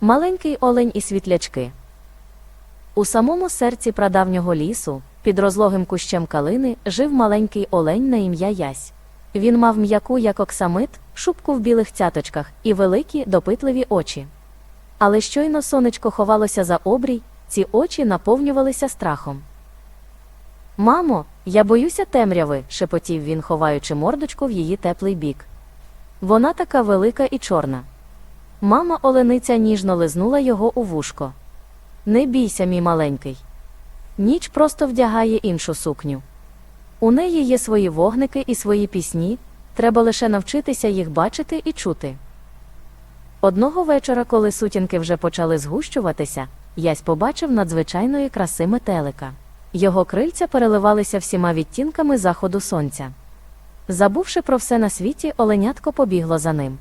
Маленький олень і світлячки. У самому серці прадавнього лісу, під розлогим кущем калини, жив маленький олень на ім'я Ясь. Він мав м'яку, як оксамит, шубку в білих цяточках і великі, допитливі очі. Але щойно сонечко ховалося за обрій, ці очі наповнювалися страхом. Мамо, я боюся темряви, шепотів він, ховаючи мордочку в її теплий бік. Вона така велика і чорна. Мама олениця ніжно лизнула його у вушко. Не бійся, мій маленький. Ніч просто вдягає іншу сукню. У неї є свої вогники і свої пісні, треба лише навчитися їх бачити і чути. Одного вечора, коли сутінки вже почали згущуватися, ясь побачив надзвичайної краси метелика. Його крильця переливалися всіма відтінками заходу сонця. Забувши про все на світі, оленятко побігло за ним.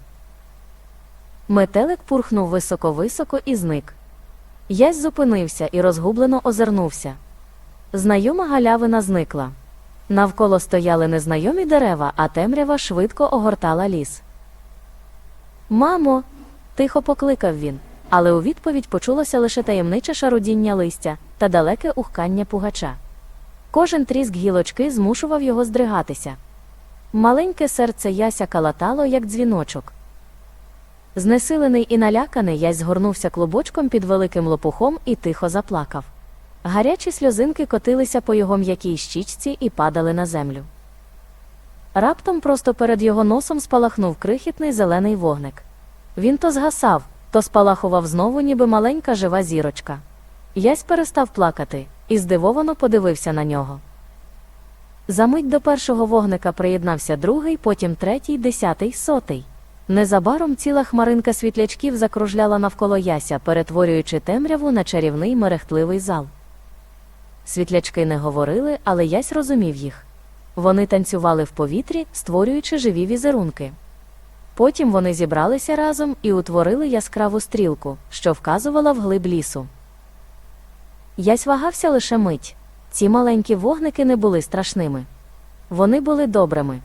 Метелик пурхнув високо-високо і зник. Ясь зупинився і розгублено озирнувся. Знайома галявина зникла. Навколо стояли незнайомі дерева, а темрява швидко огортала ліс. Мамо. тихо покликав він, але у відповідь почулося лише таємниче шарудіння листя та далеке ухкання пугача. Кожен тріск гілочки змушував його здригатися. Маленьке серце яся калатало, як дзвіночок. Знесилений і наляканий, ясь згорнувся клубочком під великим лопухом і тихо заплакав. Гарячі сльозинки котилися по його м'якій щічці і падали на землю. Раптом просто перед його носом спалахнув крихітний зелений вогник. Він то згасав, то спалахував знову, ніби маленька жива зірочка. Ясь перестав плакати і здивовано подивився на нього. Замить до першого вогника приєднався другий, потім третій, десятий, сотий. Незабаром ціла хмаринка світлячків закружляла навколо яся, перетворюючи темряву на чарівний мерехтливий зал. Світлячки не говорили, але ясь розумів їх. Вони танцювали в повітрі, створюючи живі візерунки. Потім вони зібралися разом і утворили яскраву стрілку, що вказувала вглиб лісу. Ясь вагався лише мить. Ці маленькі вогники не були страшними. Вони були добрими.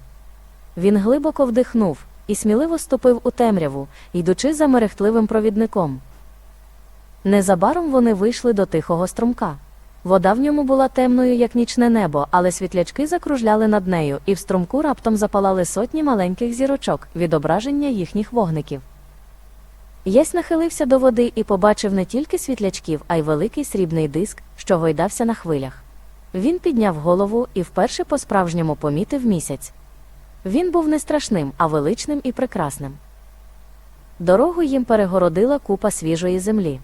Він глибоко вдихнув і сміливо ступив у темряву, йдучи за мерехтливим провідником. Незабаром вони вийшли до тихого струмка. Вода в ньому була темною, як нічне небо, але світлячки закружляли над нею, і в струмку раптом запалали сотні маленьких зірочок, відображення їхніх вогників. Єсь нахилився до води і побачив не тільки світлячків, а й великий срібний диск, що гойдався на хвилях. Він підняв голову і вперше по-справжньому помітив місяць. Він був не страшним, а величним і прекрасним. Дорогу їм перегородила купа свіжої землі.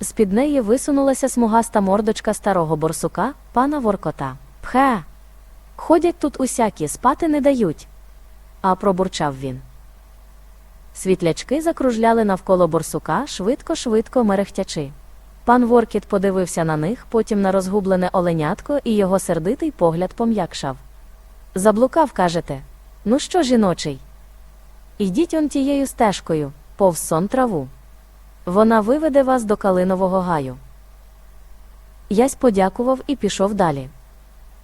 З-під неї висунулася смугаста мордочка старого борсука, пана Воркота. Пхе. Ходять тут усякі, спати не дають. А пробурчав він. Світлячки закружляли навколо борсука, швидко-швидко мерехтячи. Пан Воркіт подивився на них, потім на розгублене оленятко, і його сердитий погляд пом'якшав. Заблукав, кажете. Ну що, жіночий? Ідіть он тією стежкою, повз сон траву. Вона виведе вас до калинового гаю. Ясь подякував і пішов далі.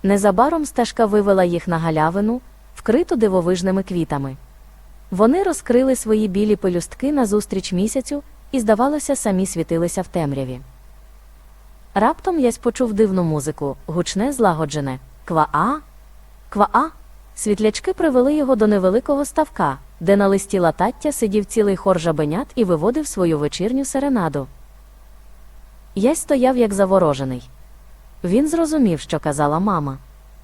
Незабаром стежка вивела їх на галявину, вкриту дивовижними квітами. Вони розкрили свої білі пелюстки назустріч місяцю і, здавалося, самі світилися в темряві. Раптом ясь почув дивну музику, гучне, злагоджене ква-а, ква-а. Світлячки привели його до невеликого ставка, де на листі латаття сидів цілий хор жабенят і виводив свою вечірню серенаду. Ясь стояв як заворожений. Він зрозумів, що казала мама.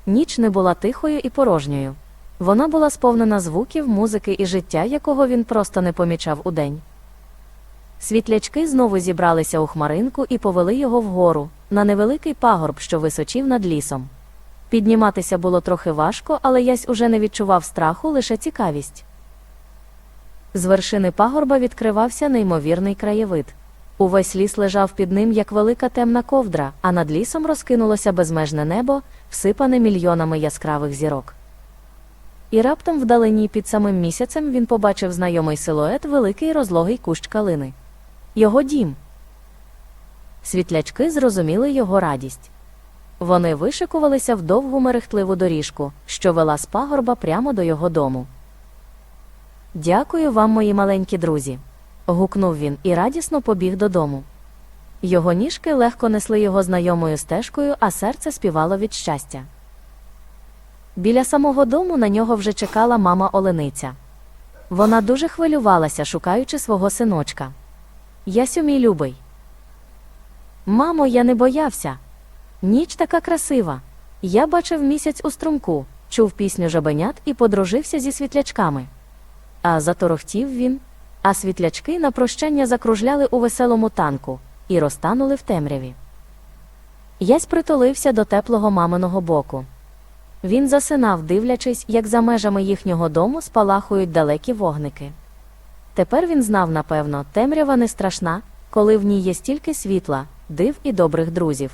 Ніч не була тихою і порожньою. Вона була сповнена звуків, музики і життя, якого він просто не помічав удень. Світлячки знову зібралися у хмаринку і повели його вгору, на невеликий пагорб, що височів над лісом. Підніматися було трохи важко, але ясь уже не відчував страху, лише цікавість. З вершини пагорба відкривався неймовірний краєвид. Увесь ліс лежав під ним, як велика темна ковдра, а над лісом розкинулося безмежне небо, всипане мільйонами яскравих зірок. І раптом вдалині під самим місяцем він побачив знайомий силует великий розлогий кущ калини. Його дім. Світлячки зрозуміли його радість. Вони вишикувалися в довгу мерехтливу доріжку, що вела з пагорба прямо до його дому. Дякую вам, мої маленькі друзі. гукнув він і радісно побіг додому. Його ніжки легко несли його знайомою стежкою, а серце співало від щастя. Біля самого дому на нього вже чекала мама Олениця. Вона дуже хвилювалася, шукаючи свого синочка. Ясю, мій любий. Мамо, я не боявся. Ніч така красива. Я бачив місяць у струмку, чув пісню жабенят і подружився зі світлячками. А заторохтів він, а світлячки на прощання закружляли у веселому танку і розтанули в темряві. Ясь притулився до теплого маминого боку. Він засинав, дивлячись, як за межами їхнього дому спалахують далекі вогники. Тепер він знав, напевно, темрява не страшна, коли в ній є стільки світла, див і добрих друзів.